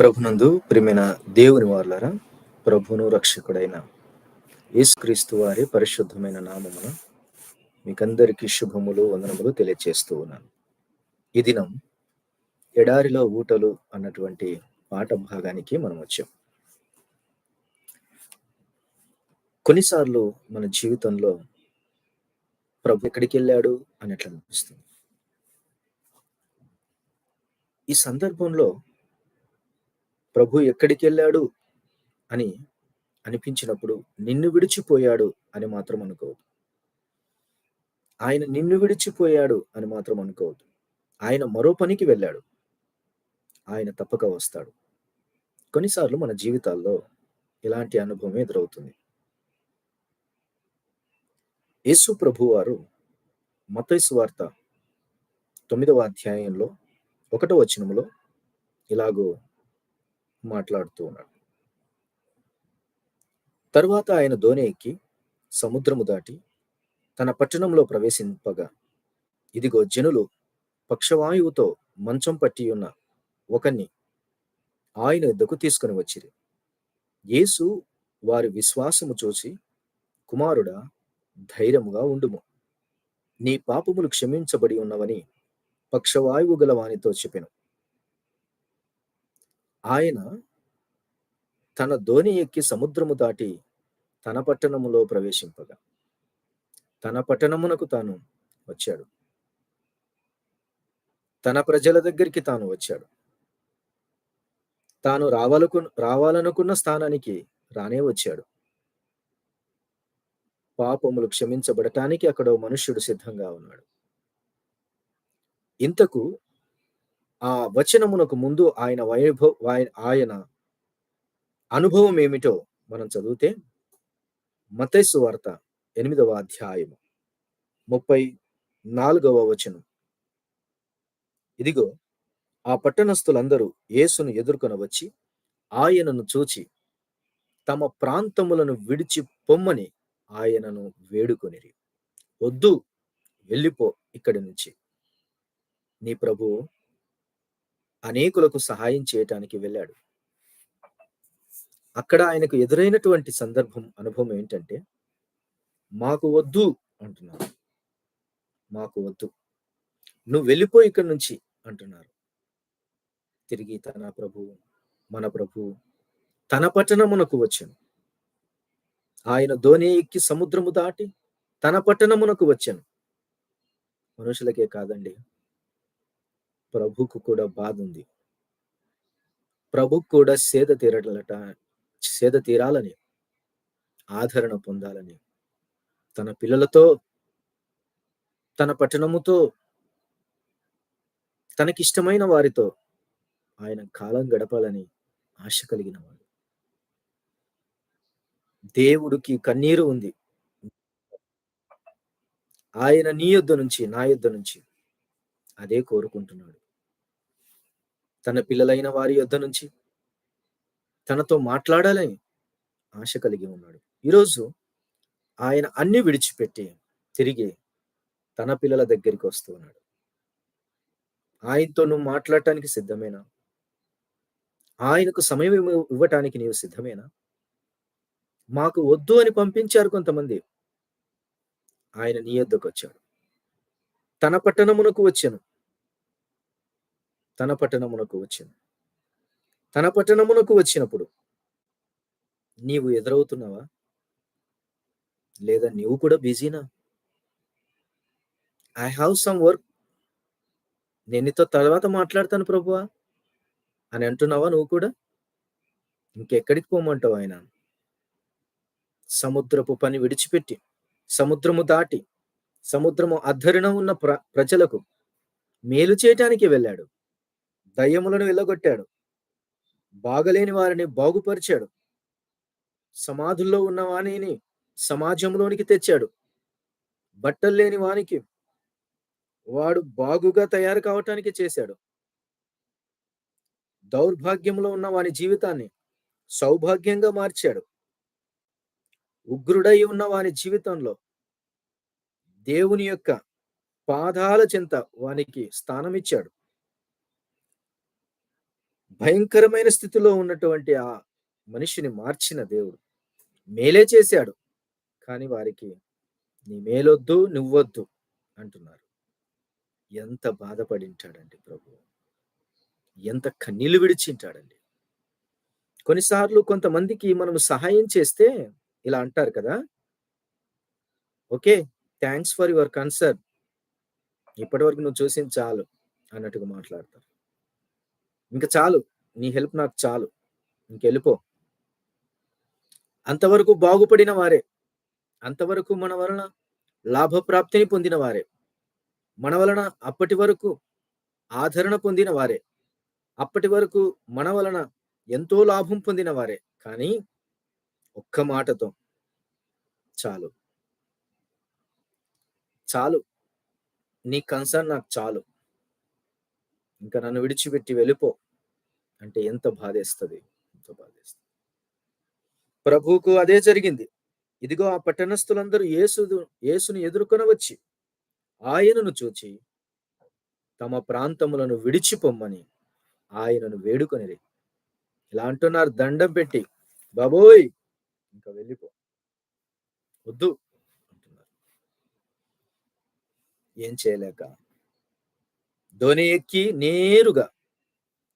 ప్రభునందు ప్రియమైన దేవుని వార్లరా ప్రభును రక్షకుడైన యేసుక్రీస్తు వారి పరిశుద్ధమైన నామమున మీకందరికీ శుభములు వందనములు తెలియజేస్తూ ఉన్నాను. ఈ దినం ఎడారిలో ఊటలు అన్నటువంటి పాట భాగానికి మనం వచ్చాం. కొన్నిసార్లు మన జీవితంలో ప్రభు ఎక్కడికి వెళ్ళాడు అన్నట్లు అనిపిస్తుంది. ఈ సందర్భంలో ప్రభు ఎక్కడికి వెళ్ళాడు అని అనిపించినప్పుడు నిన్ను విడిచిపోయాడు అని మాత్రం అనుకోవద్దు. ఆయన నిన్ను విడిచిపోయాడు అని మాత్రం అనుకోవద్దు. ఆయన మరో పనికి వెళ్ళాడు. ఆయన తప్పక వస్తాడు. కొన్నిసార్లు మన జీవితాల్లో ఇలాంటి అనుభవం ఎదురవుతుంది. యేసు ప్రభు వారు మతైసు వార్త తొమ్మిదవ అధ్యాయంలో ఒకటో వచనములో ఇలాగో మాట్లాడుతూ ఉన్నాడు. తరువాత ఆయన దోణి ఎక్కి సముద్రము దాటి తన పట్టణంలో ప్రవేశింపగా ఇదిగో జనులు పక్షవాయువుతో మంచం పట్టి ఉన్న ఒకని ఆయన వద్దకు తీసుకుని వచ్చిరి. యేసు వారి విశ్వాసము చూసి కుమారుడా ధైర్యముగా ఉండుము. నీ పాపములు క్షమించబడి ఉన్నవని పక్షవాయువు గల వానితో చెప్పెను. ఆయన తన ధోని ఎక్కి సముద్రము దాటి తన పట్టణములో ప్రవేశింపగా తన పట్టణమునకు తాను వచ్చాడు. తన ప్రజల దగ్గరికి తాను వచ్చాడు. తాను రావాలకు రావాలనుకున్న స్థానానికి రానే వచ్చాడు. పాపములు క్షమించబడటానికి అక్కడ మనుష్యుడు సిద్ధంగా ఉన్నాడు. ఇంతకు ఆ వచనమునకు ముందు ఆయన వైభవ ఆయన అనుభవం ఏమిటో మనం చదివితే మతైసు వార్త ఎనిమిదవ అధ్యాయము ముప్పై నాలుగవ వచనం. ఇదిగో ఆ పట్టణస్థులందరూ యేసును ఎదుర్కొన వచ్చి ఆయనను చూచి తమ ప్రాంతములను విడిచి పొమ్మని ఆయనను వేడుకొనిరి. వద్దు వెళ్ళిపో ఇక్కడి నుంచి. నీ ప్రభువు అనేకులకు సహాయం చేయటానికి వెళ్ళాడు. అక్కడ ఆయనకు ఎదురైనటువంటి సందర్భం అనుభవం ఏంటంటే మాకు వద్దు అంటున్నారు. మాకు వద్దు. నువ్వు వెళ్ళిపో ఇక్కడి నుంచి అంటున్నారు. తిరిగి తన ప్రభు మన ప్రభు తన పట్టణమునకు వచ్చాను. ఆయన ధోని ఎక్కి సముద్రము దాటి తన పట్టణమునకు వచ్చాను. మనుషులకే కాదండి ప్రభుకు కూడా బాధ ఉంది ప్రభుకు కూడా సేద తీరట సేద తీరాలని ఆదరణ పొందాలని తన పిల్లలతో తన పట్టణముతో తనకిష్టమైన వారితో ఆయన కాలం గడపాలని ఆశ కలిగిన వాడు. దేవుడికి కన్నీరు ఉంది. ఆయన నీ యొద్ద నుంచి నా యొద్ద నుంచి అదే కోరుకుంటున్నాడు. తన పిల్లలైన వారి యొద్ద నుంచి తనతో మాట్లాడాలని ఆశ కలిగి ఉన్నాడు. ఈరోజు ఆయన అన్ని విడిచిపెట్టి తిరిగి తన పిల్లల దగ్గరికి వస్తూ ఉన్నాడు. ఆయనతో నువ్వు మాట్లాడటానికి సిద్ధమేనా? ఆయనకు సమయం ఇవ్వటానికి నీవు సిద్ధమేనా? మాకు వద్దు అని పంపించారు కొంతమంది. ఆయన నీ యొద్దకు వచ్చాడు తన పట్టణమునకు వచ్చాను. తన పట్టణమునకు వచ్చింది. తన పట్టణమునకు వచ్చినప్పుడు నీవు ఎదురవుతున్నావా? లేదా నీవు కూడా బిజీనా? ఐ హ్యావ్ సమ్ వర్క్ నేను నీతో తర్వాత మాట్లాడతాను ప్రభువా. అని అంటున్నావా నువ్వు కూడా? ఇంకెక్కడికి పోమంటావు ఆయన? సముద్రపు పని విడిచిపెట్టి సముద్రము దాటి సముద్రము అద్ధరణ ఉన్న ప్ర ప్రజలకు మేలు చేయటానికి వెళ్ళాడు. దయ్యములను వెళ్ళగొట్టాడు. బాగలేని వారిని బాగుపరిచాడు. సమాధుల్లో ఉన్న వాణిని సమాజంలోనికి తెచ్చాడు. బట్టలు లేని వానికి వాడు బాగుగా తయారు కావటానికి చేశాడు. దౌర్భాగ్యంలో ఉన్న వాని జీవితాన్ని సౌభాగ్యంగా మార్చాడు. ఉగ్రుడై ఉన్న వాని జీవితంలో దేవుని యొక్క పాదాల చింత వానికి స్థానం ఇచ్చాడు భయంకరమైన స్థితిలో ఉన్నటువంటి ఆ మనిషిని మార్చిన దేవుడు. మేలే చేశాడు కానీ వారికి నీ మేలొద్దు నువ్వొద్దు అంటున్నారు. ఎంత బాధపడింటాడండి ప్రభు. ఎంత కన్నీళ్ళు విడిచింటాడండి. కొన్నిసార్లు కొంతమందికి మనం సహాయం చేస్తే ఇలా అంటారు కదా. Okay thanks for your concern. ఇప్పటి వరకు నువ్వు చూసింది చాలు అన్నట్టుగా మాట్లాడతారు. ఇంకా చాలు. నీ హెల్ప్ నాకు చాలు. ఇంకెళ్ళిపో. అంతవరకు బాగుపడిన వారే. అంతవరకు మన వలన లాభప్రాప్తిని పొందిన వారే. మన వలన అప్పటి వరకు ఆదరణ పొందిన వారే. అప్పటి వరకు మన వలన ఎంతో లాభం పొందిన వారే. కానీ ఒక్క మాటతో చాలు. చాలు. నీ కన్సర్న్ నాకు చాలు. ఇంకా నన్ను విడిచిపెట్టి వెళ్ళిపో. అంటే ఎంత బాధేస్తుంది? ఎంత బాధేస్తుంది? ప్రభువుకు అదే జరిగింది. ఇదిగో ఆ పట్టణస్థులందరూ యేసు యేసుని ఎదుర్కొని వచ్చి ఆయనను చూచి తమ ప్రాంతములను విడిచిపొమ్మని ఆయనను వేడుకొనిరి. ఇలా అంటున్నారు దండం పెట్టి బాబోయ్ ఇంకా వెళ్ళిపో. వద్దు అంటున్నారు. ఏం చేయలేక ధోని ఎక్కి నేరుగా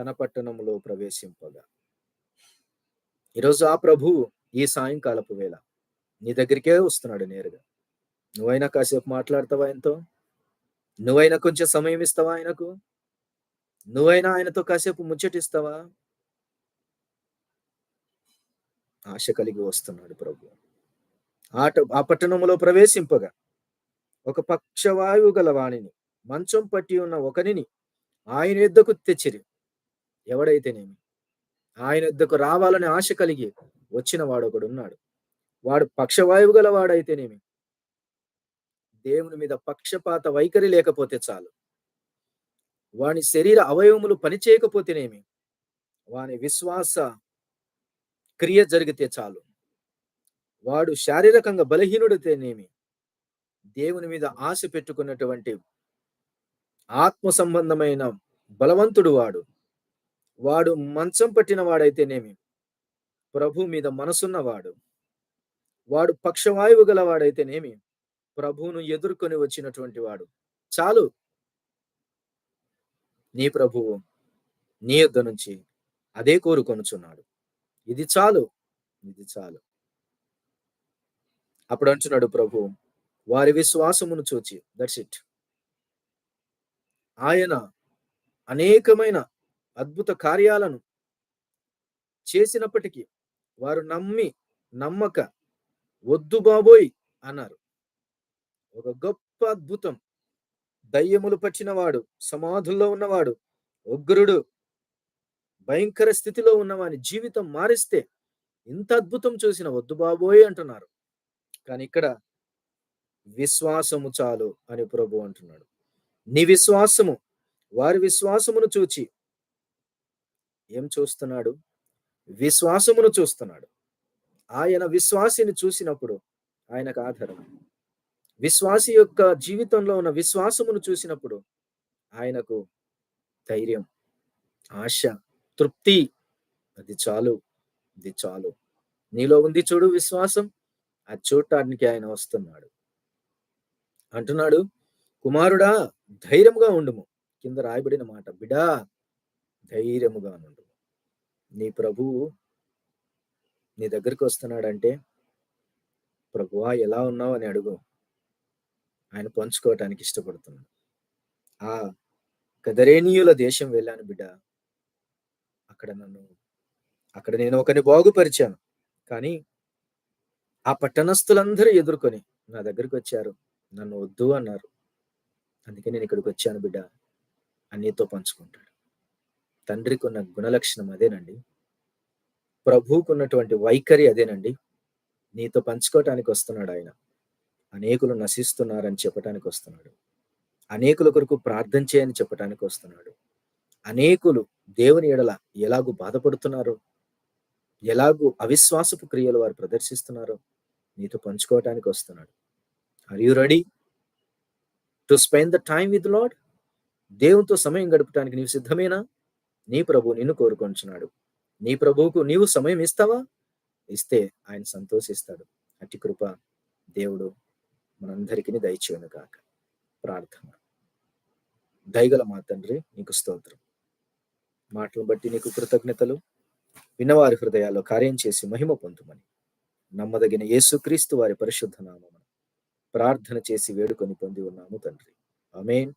తన పట్టణంలో ప్రవేశింపగా. ఈరోజు ఆ ప్రభువు ఈ సాయంకాలపు వేళ నీ దగ్గరికే వస్తున్నాడు నేరుగా. నువ్వైనా కాసేపు మాట్లాడతావా ఆయనతో? నువ్వైనా కొంచెం సమయం ఇస్తావా ఆయనకు? నువ్వైనా ఆయనతో కాసేపు ముచ్చటిస్తావా? ఆశ కలిగి వస్తున్నాడు ప్రభు. ఆట ఆ పట్టణంలో ప్రవేశింపగా. ఒక పక్షవాయువు గల వాణిని మంచం పట్టి ఉన్న ఒకనిని ఆయన యుద్ధకు తెచ్చిరి. ఎవడైతేనేమి? ఆయన యుద్ధకు రావాలని ఆశ కలిగి వచ్చిన వాడు ఒకడు ఉన్నాడు వాడు పక్షవాయువు గల వాడైతేనేమి దేవుని మీద పక్షపాత వైఖరి లేకపోతే చాలు. వాని శరీర అవయవములు పనిచేయకపోతేనేమి వాని విశ్వాస క్రియ జరిగితే చాలు. వాడు శారీరకంగా బలహీనుడితేనేమి? దేవుని మీద ఆశ పెట్టుకున్నటువంటి ఆత్మ సంబంధమైన బలవంతుడు వాడు. వాడు మంచం పట్టిన వాడైతేనేమి? ప్రభు మీద మనసున్నవాడు. వాడు పక్షవాయువు గలవాడైతేనేమి? ప్రభువును ఎదుర్కొని వచ్చినటువంటి వాడు. చాలు. నీ ప్రభువు నీ యొద్ద నుంచి అదే కోరుకొనుచున్నాడు ఇది చాలు. ఇది చాలు. అప్పుడు అంటున్నాడు ప్రభు వారి విశ్వాసమును చూచి. దట్స్ ఇట్ ఆయన అనేకమైన అద్భుత కార్యాలను చేసినప్పటికీ వారు నమ్మి నమ్మక వద్దు బాబోయ్ అన్నారు. ఒక గొప్ప అద్భుతం. దయ్యములు పట్టినవాడు సమాధుల్లో ఉన్నవాడు ఉగ్రుడు భయంకర స్థితిలో ఉన్నవాని జీవితం మారిస్తే ఇంత అద్భుతం చూసిన వద్దు బాబోయ్ అంటున్నారు. కానీ ఇక్కడ విశ్వాసము చాలు అని ప్రభు అంటున్నాడు. నీ విశ్వాసము వారి విశ్వాసమును చూచి ఏం చూస్తున్నాడు? విశ్వాసమును చూస్తున్నాడు. ఆయన విశ్వాసిని చూసినప్పుడు ఆయనకు ఆధారం. విశ్వాసి యొక్క జీవితంలో ఉన్న విశ్వాసమును చూసినప్పుడు ఆయనకు ధైర్యం ఆశ తృప్తి. అది చాలు ఇది చాలు. నీలో ఉంది చూడు విశ్వాసం అది చూడటానికి ఆయన వస్తున్నాడు. అంటున్నాడు కుమారుడా ధైర్యముగా ఉండుము. కింద రాయబడిన మాట బిడా ధైర్యముగా నుండు. నీ ప్రభువు నీ దగ్గరికి వస్తున్నాడంటే ప్రభువా ఎలా ఉన్నావు? అని అడుగు. ఆయన పంచుకోవటానికి ఇష్టపడుతున్నాడు. ఆ కదరేనీయుల దేశం వెళ్ళాను బిడ్డ. అక్కడ నన్ను అక్కడ నేను ఒకరిని బాగుపరిచాను. కానీ ఆ పట్టణస్థులందరూ ఎదుర్కొని నా దగ్గరికి వచ్చారు. నన్ను వద్దు అన్నారు. అందుకే నేను ఇక్కడికి వచ్చాను బిడ్డ అన్నీతో పంచుకుంటాడు. తండ్రికి ఉన్న గుణలక్షణం అదేనండి. ప్రభువుకు ఉన్నటువంటి వైఖరి అదేనండి. నీతో పంచుకోవటానికి వస్తున్నాడు ఆయన. అనేకులు నశిస్తున్నారని చెప్పటానికి వస్తున్నాడు. అనేకుల కొరకు ప్రార్థన చేయని చెప్పటానికి వస్తున్నాడు. అనేకులు దేవుని ఎడల ఎలాగూ బాధపడుతున్నారో? ఎలాగూ అవిశ్వాసపు క్రియలు వారు ప్రదర్శిస్తున్నారో నీతో పంచుకోవటానికి వస్తున్నాడు. Are you ready to spend the time with Lord దేవునితో సమయం గడపటానికి నీవు సిద్ధమేనా? నీ ప్రభు నిన్ను కోరుకొంచున్నాడు. నీ ప్రభువుకు నీవు సమయం ఇస్తావా? ఇస్తే ఆయన సంతోషిస్తాడు. అట్టి కృప దేవుడు మనందరికీ దయచేయను కాక ప్రార్థన. దయగల మా తండ్రి నీకు స్తోత్రం. మాటలు బట్టి నీకు కృతజ్ఞతలు. విన్నవారి హృదయాల్లో కార్యం చేసి మహిమ పొందుమని. నమ్మదగిన యేసుక్రీస్తు వారి పరిశుద్ధ నామమున ప్రార్థన చేసి వేడుకొని పొంది ఉన్నాము తండ్రి. అమేన్